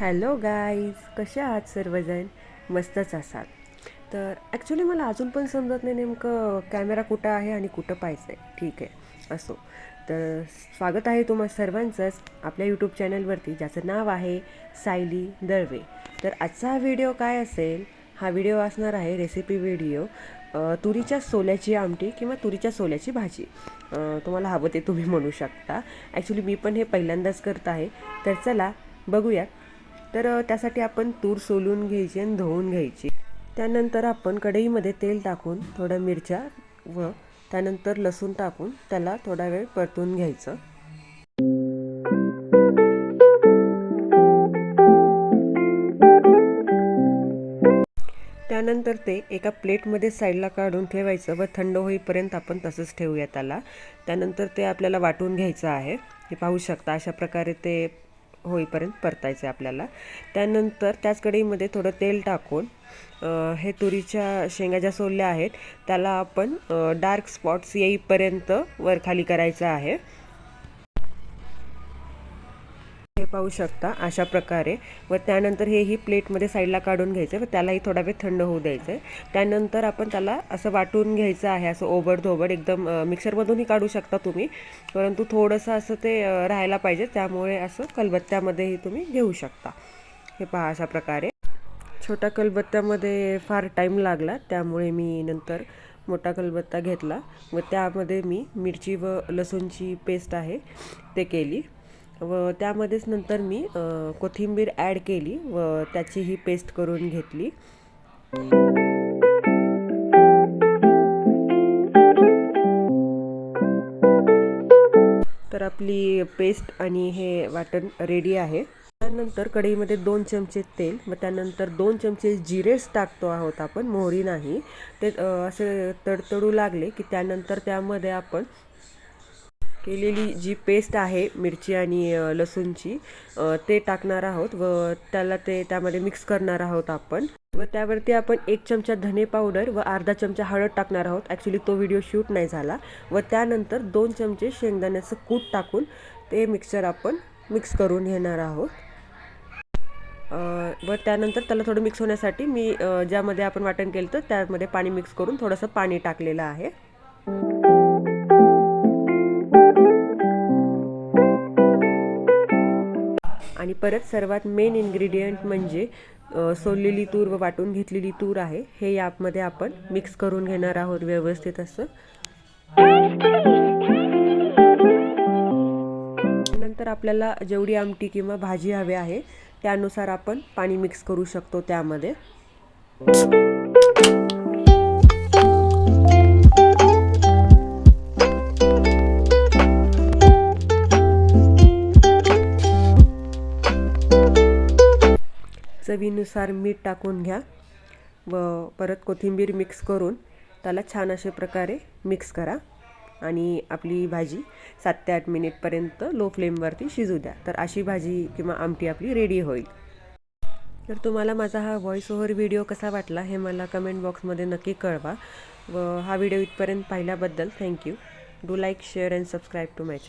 Hello guys कसे आहात सर्वजण? मस्तच असाल. तर ॲक्च्युली मला अजून पण समजत नाही नेमकं कॅमेरा कुठं आहे आणि कुठं पाहायचं आहे ठीक आहे असो. तर स्वागत आहे तुम्हा सर्वांचंच आपल्या यूट्यूब चॅनलवरती ज्याचं नाव आहे सायली दळवे. तर आजचा हा व्हिडिओ काय असेल? हा व्हिडिओ असणार आहे रेसिपी व्हिडिओ तुरीच्या सोल्याची आमटी किंवा तुरीच्या सोल्याची भाजी. तुम्हाला हवं ते तुम्ही म्हणू शकता. ॲक्च्युली मी पण हे पहिल्यांदाच करत आहे. तर चला बघूयात तर त्यासाठी आपण तूर सोलून घ्यायची आणि धुवून घ्यायची. त्यानंतर आपण कढईमध्ये तेल टाकून थोड्या मिरच्या व त्यानंतर लसूण टाकून त्याला थोडा वेळ परतून घ्यायचं. त्यानंतर ते एका प्लेटमध्ये साईडला काढून ठेवायचं व थंड होईपर्यंत आपण तसंच ठेवूया त्याला. त्यानंतर ते आपल्याला वाटून घ्यायचं आहे. हे पाहू शकता अशा प्रकारे ते होईपर्यंत परतायचं आहे आपल्याला. त्यानंतर त्याच कढईमध्ये थोडं तेल टाकून हे तुरीच्या शेंगा ज्या सोलल्या आहेत त्याला आपण डार्क स्पॉट्स येईपर्यंत वरखाली करायचं आहे. पाहू शकता अशा प्रकारे. व त्यानंतर हेही प्लेटमध्ये साईडला काढून घ्यायचं व त्यालाही थोडा वेळ थंड होऊ द्यायचं. आहे त्यानंतर आपण त्याला असं वाटून घ्यायचं आहे असं ओबड धोबड एकदम मिक्सरमधूनही काढू शकता तुम्ही. परंतु थोडंसं असं ते राहायला पाहिजे. त्यामुळे असं कलबत्त्यामध्येही तुम्ही घेऊ शकता. हे पहा अशा प्रकारे. छोट्या कलबत्त्यामध्ये फार टाईम लागला. त्यामुळे मी नंतर मोठा कलबत्ता घेतला. व त्यामध्ये मी मिरची व लसूणची पेस्ट आहे ते केली. व त्यामध्येच नंतर मी कोथिंबीर ॲड केली व त्याची ही पेस्ट करून घेतली. तर आपली पेस्ट आणि हे वाटण रेडी आहे. त्यानंतर कढईमध्ये दोन चमचे तेल व त्यानंतर दोन चमचे जिरेच टाकतो आहोत आपण मोहरी नाही. ते असे तडतडू लागले की त्यानंतर त्यामध्ये आपण केलेली जी पेस्ट आहे मिरची आणि लसूणची ते टाकणार आहोत व त्याला ते त्यामध्ये मिक्स करणार आहोत आपण. व त्यावरती आपण एक चमचा धने पावडर व अर्धा चमचा हळद टाकणार आहोत. ॲक्च्युली तो व्हिडिओ शूट नाही झाला. व त्यानंतर दोन चमचे शेंगदाण्याचं कूट टाकून ते मिक्सर आपण मिक्स करून घेणार आहोत. व त्यानंतर त्याला थोडं मिक्स होण्यासाठी मी ज्यामध्ये आपण वाटण केलं तर त्यामध्ये पाणी मिक्स करून थोडंसं पाणी टाकलेलं आहे. परत सर्वात मेन इन्ग्रेडियंट म्हणजे सोललेली तूर व वाटून घेतलेली तूर आहे. हे यामध्ये आपण मिक्स करून घेणार आहोत व्यवस्थित असं. नंतर आपल्याला जेवढी आमटी किंवा भाजी हवी आहे त्यानुसार आपण पाणी मिक्स करू शकतो त्यामध्ये. चवीनुसार मीठ टाकून घ्या व परत कोथिंबीर मिक्स करून त्याला छान अशा प्रकारे मिक्स करा. आणि आपली भाजी सात ते आठ मिनिटपर्यंत लो फ्लेमवरती शिजू द्या. तर अशी भाजी किंवा आमटी आपली रेडी होईल. तर तुम्हाला माझा हा व्हॉइस ओव्हर व्हिडिओ कसा वाटला हे मला कमेंट बॉक्समध्ये नक्की कळवा. व हा व्हिडिओ इथपर्यंत पाहिल्याबद्दल thank you do like share and subscribe to my channel